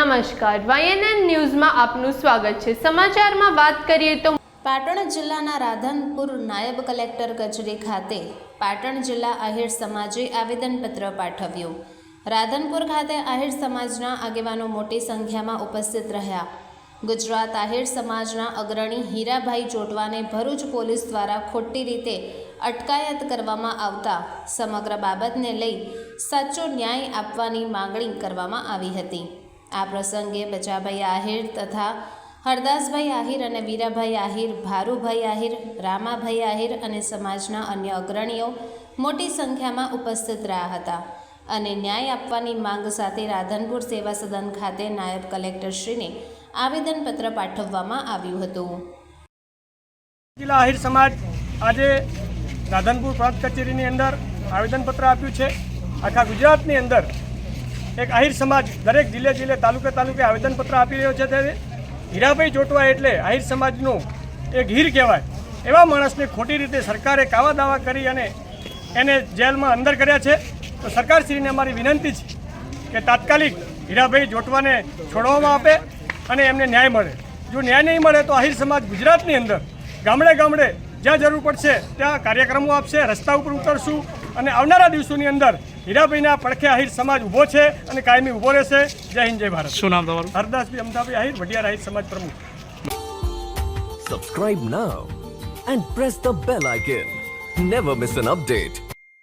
નમસ્કાર. વાયએનએન ન્યૂઝમાં આપનું સ્વાગત છે. સમાચારમાં વાત કરીએ તો પાટણ જિલ્લાના રાધનપુર નાયબ કલેક્ટર કચેરી ખાતે પાટણ જિલ્લા આહિર સમાજે આવેદનપત્ર પાઠવ્યું. રાધનપુર ખાતે આહિર સમાજના આગેવાનો મોટી સંખ્યામાં ઉપસ્થિત રહ્યા. ગુજરાત આહિર સમાજના અગ્રણી હીરાભાઈ ચોટવાને ભરૂચ પોલીસ દ્વારા ખોટી રીતે અટકાયત કરવામાં આવતા સમગ્ર બાબતને લઈ સાચો ન્યાય આપવાની માંગણી કરવામાં આવી હતી. આ પ્રસંગે બચાભાઈ આહિર તથા હરદાસભાઈ આહિર અને વીરાભાઈ આહિર, ભારુભાઈ આહિર, રામાભાઈ આહિર અને સમાજના અન્ય અગ્રણીઓ મોટી સંખ્યામાં ઉપસ્થિત રહ્યા હતા અને ન્યાય આપવાની માંગ સાથે રાધનપુર સેવા સદન ખાતે નાયબ કલેક્ટરશ્રીને આવેદનપત્ર પાઠવવામાં આવ્યું હતું. જિલ્લા આહિર સમાજ આજે રાધનપુર પ્રાંત કચેરીની અંદર આવેદનપત્ર આપ્યું છે. આખા ગુજરાતની અંદર એક આહિર સમાજ દરેક જિલ્લે જિલ્લે તાલુકે તાલુકે આવેદનપત્ર આપી રહ્યો છે ત્યારે હીરાભાઈ જોટવા એટલે આહિર સમાજનું એક હીર કહેવાય. એવા માણસને ખોટી રીતે સરકારે કાવા દાવા કરી અને એને જેલમાં અંદર કર્યા છે. તો સરકારશ્રીને અમારી વિનંતી છે કે તાત્કાલિક હીરાભાઈ જોટવાને છોડવામાં આપે અને એમને ન્યાય મળે. જો ન્યાય નહીં મળે તો આહિર સમાજ ગુજરાતની અંદર ગામડે ગામડે જ્યાં જરૂર પડશે ત્યાં કાર્યક્રમો આપશે, રસ્તા ઉપર ઉતરશું અને આવનારા દિવસોની અંદર હીરાભાઈના પડખે આહિર સમાજ ઊભો છે અને કાયમી ઊભો રહેશે જય હિન્દ જય ભારત શું નામ તમારું હરદાસભાઈ અમદાભાઈ આહિર વડિયાર આહિર સમાજ પ્રમુખ Subscribe now and press the bell icon. Never miss an update.